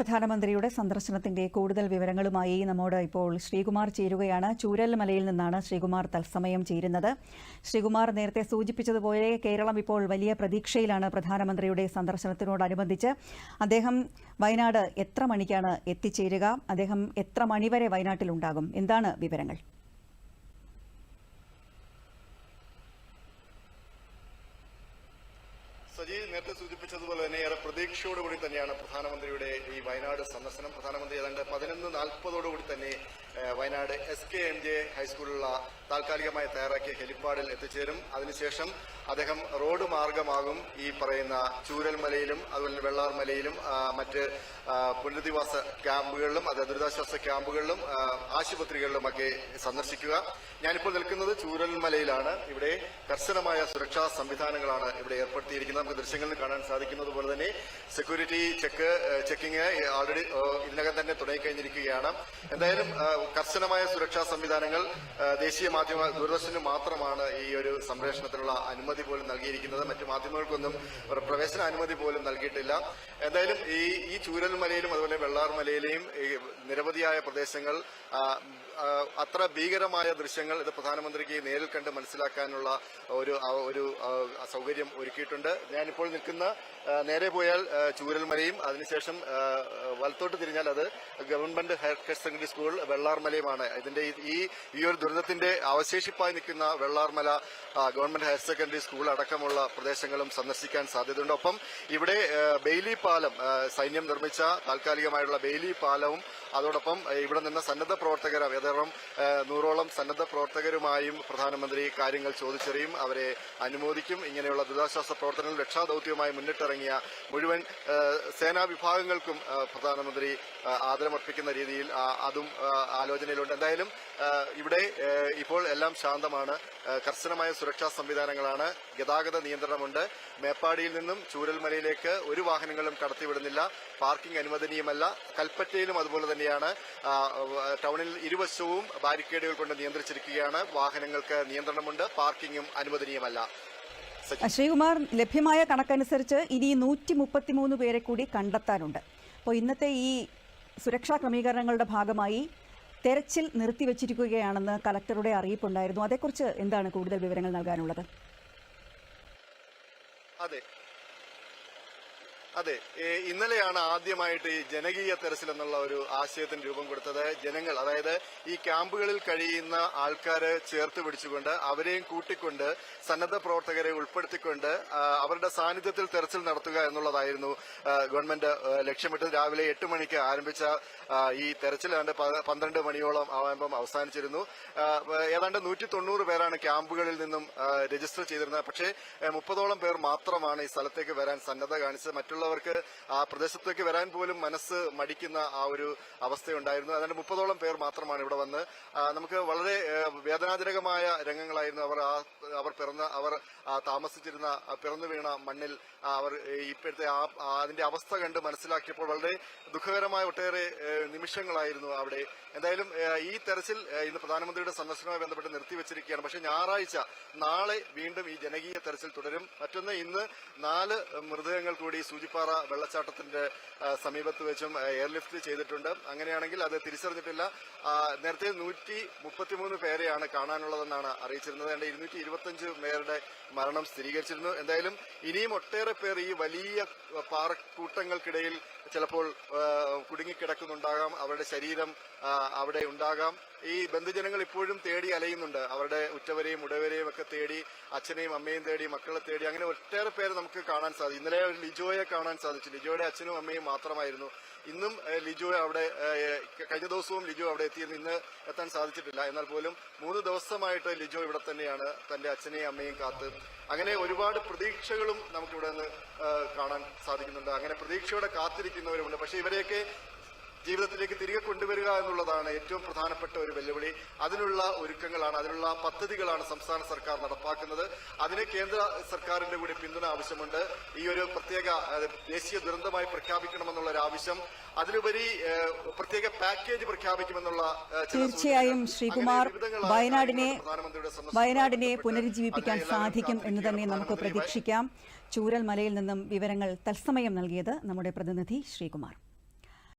പ്രധാനമന്ത്രിയുടെ സന്ദർശനത്തിന്റെ കൂടുതൽ വിവരങ്ങളുമായി നമ്മോട് ഇപ്പോൾ ശ്രീകുമാർ ചേരുകയാണ്. ചൂരൽ മലയിൽ നിന്നാണ് ശ്രീകുമാർ തത്സമയം ചേരുന്നത്. ശ്രീകുമാർ നേരത്തെ സൂചിപ്പിച്ചതുപോലെ കേരളം ഇപ്പോൾ വലിയ പ്രതീക്ഷയിലാണ് പ്രധാനമന്ത്രിയുടെ സന്ദർശനത്തിനോടനുബന്ധിച്ച്. അദ്ദേഹം വയനാട് എത്ര മണിക്കാണ് എത്തിച്ചേരുക? അദ്ദേഹം എത്ര മണിവരെ വയനാട്ടിലുണ്ടാകും? എന്താണ് വിവരങ്ങൾ സജി നേരത്തെ സൂചിപ്പിച്ചതുപോലെ തന്നെ ഏറെ പ്രതീക്ഷയോടുകൂടി തന്നെയാണ് പ്രധാനമന്ത്രിയുടെ ഈ വയനാട് സന്ദർശനം. പ്രധാനമന്ത്രി ഏതാണ്ട് പതിനൊന്ന് നാൽപ്പതോടുകൂടി തന്നെ Wayanad S K M J ഹൈസ്കൂളിലുള്ള താൽക്കാലികമായി തയ്യാറാക്കിയ ഹെലിപ്പാഡിൽ എത്തിച്ചേരും. അതിനുശേഷം അദ്ദേഹം റോഡ് മാർഗമാകും ഈ പറയുന്ന ചൂരൽമലയിലും അതുപോലെ വെള്ളാർമലയിലും മറ്റ് പുനരധിവാസ ക്യാമ്പുകളിലും അത് ദുരിതാശ്വാസ ക്യാമ്പുകളിലും ആശുപത്രികളിലുമൊക്കെ സന്ദർശിക്കുക. ഞാനിപ്പോൾ നിൽക്കുന്നത് ചൂരൽമലയിലാണ്. ഇവിടെ കർശനമായ സുരക്ഷാ സംവിധാനങ്ങളാണ് ഇവിടെ ഏർപ്പെടുത്തിയിരിക്കുന്നത്. നമുക്ക് ദൃശ്യങ്ങളിൽ കാണാൻ സാധിക്കുന്നത് പോലെ തന്നെ സെക്യൂരിറ്റി ചെക്ക് ചെക്കിംഗ് ഓൾറെഡി ഇതിനകം തന്നെ തുടങ്ങിക്കഴിഞ്ഞിരിക്കുകയാണ്. എന്തായാലും കർശനമായ സുരക്ഷാ സംവിധാനങ്ങൾ ദേശീയ മാധ്യമ ദൂരദർശന് മാത്രമാണ് ഈ ഒരു സംപ്രേഷണത്തിനുള്ള അനുമതി പോലും നൽകിയിരിക്കുന്നത്. മറ്റു മാധ്യമങ്ങൾക്കൊന്നും ഒരു പ്രവേശന അനുമതി പോലും നൽകിയിട്ടില്ല. എന്തായാലും ഈ ഈ ചൂരൽമലയിലും അതുപോലെ വെള്ളാർമലയിലെയും നിരവധിയായ പ്രദേശങ്ങൾ അത്ര ഭീകരമായ ദൃശ്യങ്ങൾ ഇത് പ്രധാനമന്ത്രിക്ക് നേരിൽ കണ്ട് മനസ്സിലാക്കാനുള്ള ഒരു ഒരു സൗകര്യം ഒരുക്കിയിട്ടുണ്ട്. ഞാനിപ്പോൾ നിൽക്കുന്ന നേരെ പോയാൽ ചൂരൽമലയും അതിനുശേഷം വലത്തോട്ട് തിരിഞ്ഞാൽ അത് ഗവൺമെന്റ് ഹയർ സെക്കൻഡറി സ്കൂൾ വെള്ളാർമലയുമാണ്. ഇതിന്റെ ഈ- ഈ ഒരു ദുരന്തത്തിന്റെ അവശേഷിപ്പായി നിൽക്കുന്ന വെള്ളാർമല ഗവൺമെന്റ് ഹയർ സെക്കൻഡറി സ്കൂൾ അടക്കമുള്ള പ്രദേശങ്ങളും സന്ദർശിക്കാൻ സാധ്യതയുണ്ട്. ഒപ്പം ഇവിടെ ബെയിലി പാലം സൈന്യം നിർമ്മിച്ച താൽക്കാലികമായിട്ടുള്ള ബെയിലി പാലവും അതോടൊപ്പം ഇവിടെ നിന്ന് സന്നദ്ധ പ്രവർത്തകർ ഏതാറും നൂറോളം സന്നദ്ധ പ്രവർത്തകരുമായും പ്രധാനമന്ത്രി കാര്യങ്ങൾ ചോദിച്ചറിയും അവരെ അനുമോദിക്കും. ഇങ്ങനെയുള്ള ദുരിതാശ്വാസ പ്രവർത്തനങ്ങൾ രക്ഷാദൌത്യവുമായി മുന്നിട്ടിറങ്ങിയ മുഴുവൻ സേനാ വിഭാഗങ്ങൾക്കും പ്രധാനമന്ത്രി ആദരമർപ്പിക്കുന്ന രീതിയിൽ അതും ആലോചനയിലുണ്ട്. എന്തായാലും ഇവിടെ ഇപ്പോൾ എല്ലാം ശാന്തമാണ്. കർശനമായ സുരക്ഷാ സംവിധാനങ്ങളാണ്. ഗതാഗത നിയന്ത്രണമുണ്ട്. മേപ്പാടിയിൽ നിന്നും ചൂരൽമലയിലേക്ക് ഒരു വാഹനങ്ങളും കടത്തിവിടുന്നില്ല. പാർക്കിംഗ് അനുവദനീയമല്ല. കൽപ്പറ്റയിലും അതുപോലെ തന്നെയാണ്. ടൗണിൽ ടൗണിൽ ഇരുവശവും ബാരിക്കേഡുകൾ കൊണ്ട് നിയന്ത്രിച്ചിരിക്കുകയാണ്. വാഹനങ്ങൾക്ക് നിയന്ത്രണമുണ്ട്. പാർക്കിംഗും അനുവദനീയമല്ല. ശ്രീകുമാർ ലഭ്യമായ കണക്കനുസരിച്ച് ഇനി നൂറ്റി മുപ്പത്തിമൂന്ന് പേരെ കൂടി കണ്ടെത്താനുണ്ട്. അപ്പോൾ ഇന്നത്തെ ഈ സുരക്ഷാ ക്രമീകരണങ്ങളുടെ ഭാഗമായി തെരച്ചിൽ നിർത്തിവച്ചിരിക്കുകയാണെന്ന് കലക്ടറുടെ അറിയിപ്പുണ്ടായിരുന്നു. അതേക്കുറിച്ച് എന്താണ് കൂടുതൽ വിവരങ്ങൾ നൽകാനുള്ളത്? അതെ. അതെ ഇന്നലെയാണ് ആദ്യമായിട്ട് ഈ ജനകീയ തെരച്ചിൽ എന്നുള്ള ഒരു ആശയത്തിന് രൂപം കൊടുത്തത്. ജനങ്ങൾ അതായത് ഈ ക്യാമ്പുകളിൽ കഴിയുന്ന ആൾക്കാരെ ചേർത്ത് പിടിച്ചുകൊണ്ട് അവരെയും കൂട്ടിക്കൊണ്ട് സന്നദ്ധ പ്രവർത്തകരെ ഉൾപ്പെടുത്തിക്കൊണ്ട് അവരുടെ സാന്നിധ്യത്തിൽ തെരച്ചിൽ നടത്തുക എന്നുള്ളതായിരുന്നു ഗവൺമെന്റ് ലക്ഷ്യമിട്ട് രാവിലെ എട്ട് മണിക്ക് ആരംഭിച്ച ഈ തെരച്ചിൽ ഏതാണ്ട് പന്ത്രണ്ട് മണിയോളം ആകുമ്പം അവസാനിച്ചിരുന്നു. ഏതാണ്ട് നൂറ്റി തൊണ്ണൂറ് പേരാണ് ക്യാമ്പുകളിൽ നിന്നും രജിസ്റ്റർ ചെയ്തിരുന്നത്. പക്ഷേ മുപ്പതോളം പേർ മാത്രമാണ് ഈ സ്ഥലത്തേക്ക് വരാൻ സന്നദ്ധ കാണിച്ചത്. മറ്റുള്ളവർക്ക് ആ പ്രദേശത്തേക്ക് വരാൻ പോലും മനസ്സ് മടിക്കുന്ന ആ ഒരു അവസ്ഥയുണ്ടായിരുന്നു. അതിന്റെ മുപ്പതോളം പേർ മാത്രമാണ് ഇവിടെ വന്ന്. നമുക്ക് വളരെ വേദനാജനകമായ രംഗങ്ങളായിരുന്നു അവർ അവർ പിറന്ന അവർ താമസിച്ചിരുന്ന പിറന്നു വീണ മണ്ണിൽ അവർ ഇപ്പോഴത്തെ അതിന്റെ അവസ്ഥ കണ്ട് മനസ്സിലാക്കിയപ്പോൾ വളരെ ദുഃഖകരമായ ഒട്ടേറെ നിമിഷങ്ങളായിരുന്നു അവിടെ. എന്തായാലും ഈ തെരച്ചിൽ ഇന്ന് പ്രധാനമന്ത്രിയുടെ സന്ദർശനവുമായി ബന്ധപ്പെട്ട് നിർത്തിവച്ചിരിക്കുകയാണ്. പക്ഷേ ഞായറാഴ്ച നാളെ വീണ്ടും ഈ ജനകീയ തെരച്ചിൽ തുടരും. മറ്റൊന്ന് ഇന്ന് നാല് മൃതദേഹങ്ങൾ കൂടി സൂചിപ്പാറ വെള്ളച്ചാട്ടത്തിന്റെ സമീപത്ത് വെച്ചും എയർലിഫ്റ്റ് ചെയ്തിട്ടുണ്ട്. അങ്ങനെയാണെങ്കിൽ അത് തിരിച്ചറിഞ്ഞിട്ടില്ല. നേരത്തെ നൂറ്റി മുപ്പത്തിമൂന്ന് പേരെയാണ് കാണാനുള്ളതെന്നാണ് അറിയിച്ചിരുന്നത്. ഏതാണ്ട് ഇരുന്നൂറ്റി ഇരുപത്തിയഞ്ച് പേരുടെ മരണം സ്ഥിരീകരിച്ചിരുന്നു. എന്തായാലും ഇനിയും ഒട്ടേറെ പേർ ഈ വലിയ പാറക്കൂട്ടങ്ങൾക്കിടയിൽ ചിലപ്പോൾ കുടുങ്ങിക്കിടക്കുന്നുണ്ടാകാം. അവരുടെ ശരീരം അവിടെ ഉണ്ടാകാം. ഈ ബന്ധുജനങ്ങൾ ഇപ്പോഴും തേടി അലയുന്നുണ്ട്. അവരുടെ ഉറ്റവരെയും ഉടവരെയും ഒക്കെ തേടി അച്ഛനെയും അമ്മയും തേടി മക്കളെ തേടി അങ്ങനെ ഒട്ടേറെ പേരെ നമുക്ക് കാണാൻ സാധിക്കും ഇന്നലെ ഒരു ലിജോയെ കാണാൻ സാധിച്ചു. ലിജോയുടെ അച്ഛനും അമ്മയും മാത്രമായിരുന്നു. ഇന്നും ലിജോ അവിടെ കഴിഞ്ഞ ദിവസവും ലിജോ അവിടെ എത്തിയിരുന്നു. ഇന്ന് എത്താൻ സാധിച്ചിട്ടില്ല. എന്നാൽ പോലും മൂന്ന് ദിവസമായിട്ട് ലിജോ ഇവിടെ തന്നെയാണ്. തന്റെ അച്ഛനെയും അമ്മയും കാത്ത്. അങ്ങനെ ഒരുപാട് പ്രതീക്ഷകളും നമുക്കിവിടെ നിന്ന് കാണാൻ സാധിക്കുന്നുണ്ട്. അങ്ങനെ പ്രതീക്ഷയോടെ കാത്തിരിക്കുന്നവരുമുണ്ട്. പക്ഷേ ഇവരെയൊക്കെ ജീവിതത്തിലേക്ക് തിരികെ കൊണ്ടുവരിക എന്നുള്ളതാണ് ഏറ്റവും പ്രധാനപ്പെട്ട ഒരു വെല്ലുവിളി. അതിനുള്ള ഒരുക്കങ്ങളാണ് അതിനുള്ള പദ്ധതികളാണ് സംസ്ഥാന സർക്കാർ നടപ്പാക്കുന്നത്. അതിന് കേന്ദ്ര സർക്കാരിന്റെ കൂടി പിന്തുണ ആവശ്യമുണ്ട്. ഈ ഒരു പ്രത്യേക ദേശീയ ദുരന്തമായി പ്രഖ്യാപിക്കണമെന്നുള്ള ഒരു ആവശ്യം അതിലുപരി പ്രത്യേക പാക്കേജ് പ്രഖ്യാപിക്കുമെന്നുള്ള തീർച്ചയായും ശ്രീകുമാർ വയനാടിനെ വയനാടിനെ പുനരുജ്ജീവിപ്പിക്കാൻ സാധിക്കും എന്ന് തന്നെ നമുക്ക് പ്രതീക്ഷിക്കാം. ചൂരൽ മലയിൽ നിന്നും വിവരങ്ങൾ തത്സമയം നൽകിയത് നമ്മുടെ പ്രതിനിധി ശ്രീകുമാർ.